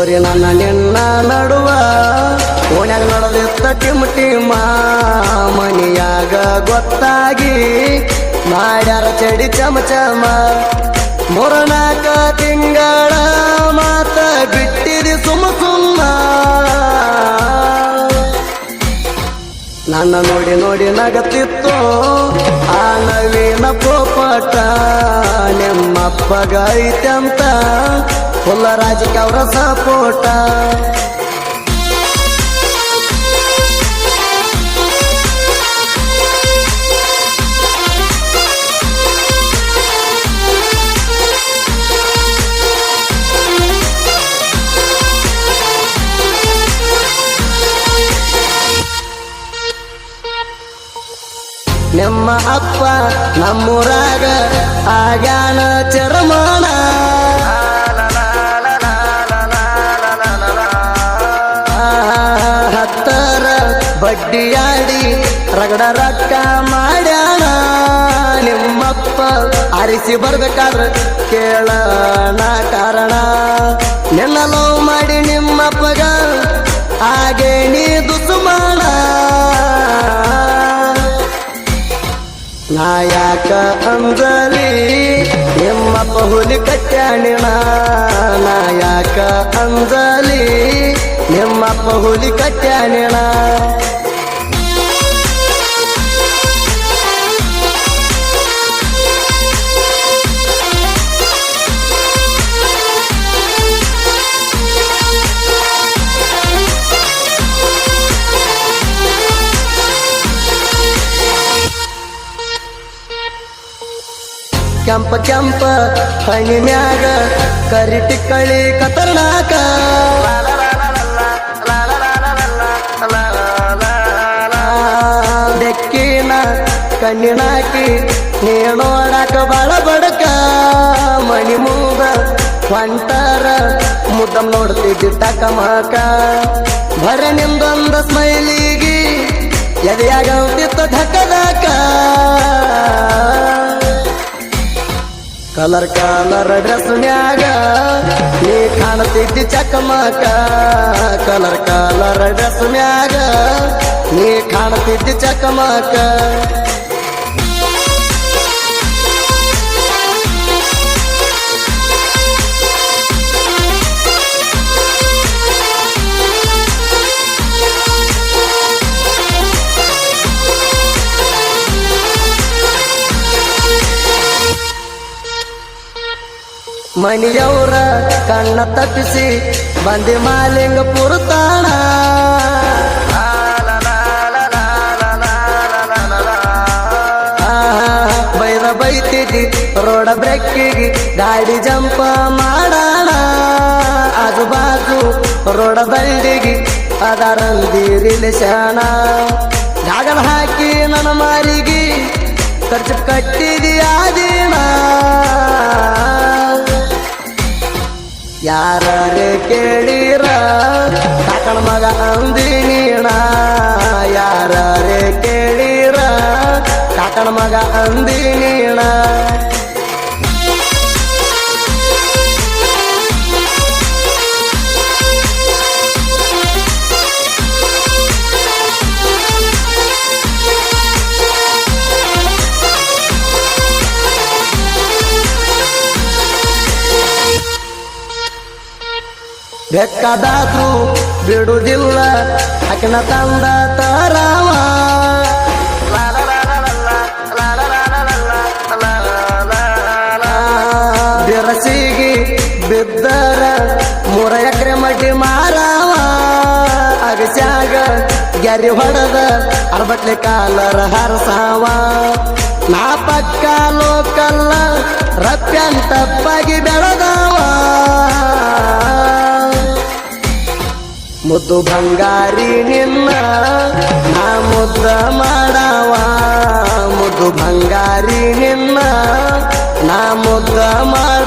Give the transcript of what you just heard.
ಹೋರಿ ನನ್ನ ನಿನ್ನ ನಡುವ. ಓಣ್ಯಾಗ ನಡೆದಿತ್ತ ಟಿಮ್ ಟಿಮ್ಮ ಮನಿಯಾಗ ಗೊತ್ತಾಗಿ ಮಾಡ್ಯಾರ ಚಡಿ ಚಮ ಚಮ. ಮೂರನಾಕ ತಿಂಗಳ ಮಾತ ಬಿಟ್ಟಿರಿ ಸುಮ ಸುಮ್ಮ ನನ್ನ ನೋಡಿ ನೋಡಿ ನಗತಿತ್ತು ಆ ನವೀನ ಪೋಪಟ ನಿಮ್ಮಪ್ಪಗ ಹುಲ್ಲರಾಜಕ್ಕೆ ಅವರ ಸಪೋಟ ನಮ್ಮ ಅಪ್ಪ ನಮ್ಮೂರಾಗ ಆಗ್ಯಾನ ಚರ್ಮಣ. ಬಡ್ಡಿಯಾಡಿ ರಗಡ ರಕ್ಕ ಮಾಡ್ಯಾಣ ನಿಮ್ಮಪ್ಪ ಆರಿಸಿ ಬರ್ಬೇಕಾದ್ರೆ ಕೇಳಣ ಕಾರಣ. ನಿನ್ನ ಲವ್ ಮಾಡಿ ನಿಮ್ಮಪ್ಪಗ, ಹಾಗೆ ನೀ ದುಸುಮಾಣ ನಾಯಕ ಅಂದಲಿ ನಿಮ್ಮಪ್ಪ ಹುಲಿ ನಾ ನಾಯಕ ಅಂಜಲಿ ನಿಮ್ಮಪ್ಪ ಹುಲಿ ಕಟ್ಯಾಣಿಣ ಕೆಂಪ ಕೆಂಪ ಹಣಿ ಮ್ಯಾಗ ಕರಿಟಿ ಕಳಿ ಕತರ್ನಾಕ ಕಣ್ಣಿನಾಕಿ ನೀ ನೋಡಾಕ ಬಾಳ ಬಡಕ. ಮಣಿ ಮೂಗ ಹೊಂಟಾರ ಮುದ್ದಂ ನೋಡ್ತಿದ್ದಿ ತಕ ಮಾಕ ಬರ ನಿಂದೊಂದ ಸ್ಮೈಲಿಗಿ ಎದೆಯಾಗಂತಿತ್ತು ಧಕ್ಕದಾಕ. ಕಲರ್ ಕಲರ್ ಡ್ರೆಸ್ ನ್ಯಾಗ, ನೀ ಕಾಣ್ತಿದ್ದಿ ಚಕಮಕ ಕಲರ್ ಕಲರ್ ಡ್ರೆಸ್ ನ್ಯಾಗ, ನೀ ಕಾಣ್ತಿದ್ದಿ ಚಕಮಕ ಮನಿಯವ್ರ ಕಣ್ಣ ತಪ್ಪಿಸಿ ಬಂದಿ ಮಾಲಿಂಗಪುರ ತಾಣ. ಬೈದ ಬೈತಿದ್ದಿ ರೋಡ ಬ್ರೆಕ್ಕಿಗೆ, ಗಾಡಿ ಜಂಪ ಮಾಡೋಣ. ಆಜು ಬಾಜು ರೋಡ ದಂಡಿಗೆ ಅದರಲ್ಲಿ ಶಾಣ ಜಾಗಲ ಹಾಕಿ ನನ್ನ ಮಾರಿಗೆ, ಖರ್ಚು ಕಟ್ಟಿದೀಯಾದೀನ ಯಾರೇ ಕೇಳಿರ? ಕಾಕಣ ಮಗ ಅಂದಿನೀಣ ಯಾರೇ ಕೇಳಿರ? ಕಾಕಣ ಮಗ ಅಂದಿ ನೀಣ ಬೆಕ್ಕದಾದ್ರು ಬಿಡುವುದಿಲ್ಲ. ಅಕನ ತಂದ ತಾರಾವ. ಬಿರಸಿಗಿ ಬಿದ್ದರ ಮೂರ ಎಕರೆ ಮಟ್ಟಿ ಮಾರಾವ. ಅಗಸ್ಯಾಗ ಗ್ಯಾರಿ ಹೊಡೆದ ಅರ್ಬಟ್ಲೆ ಕಾಲರ ಹರಸಾವ. ನಾ ಪಕ್ಕ ಲೋಕಲ್ಲ ರಪ್ಯಂತಪ್ಪಾಗಿ ಬೆಳೆದವ. ಮುದ್ದು ಬಂಗಾರಿ ನಿನ್ನ ನಾ ಮುದ್ದ ಮಾಡವ. ಮುದ್ದು ಬಂಗಾರಿ ನಿನ್ನ ನಾ ಮುದ್ದ ಮಾಡವ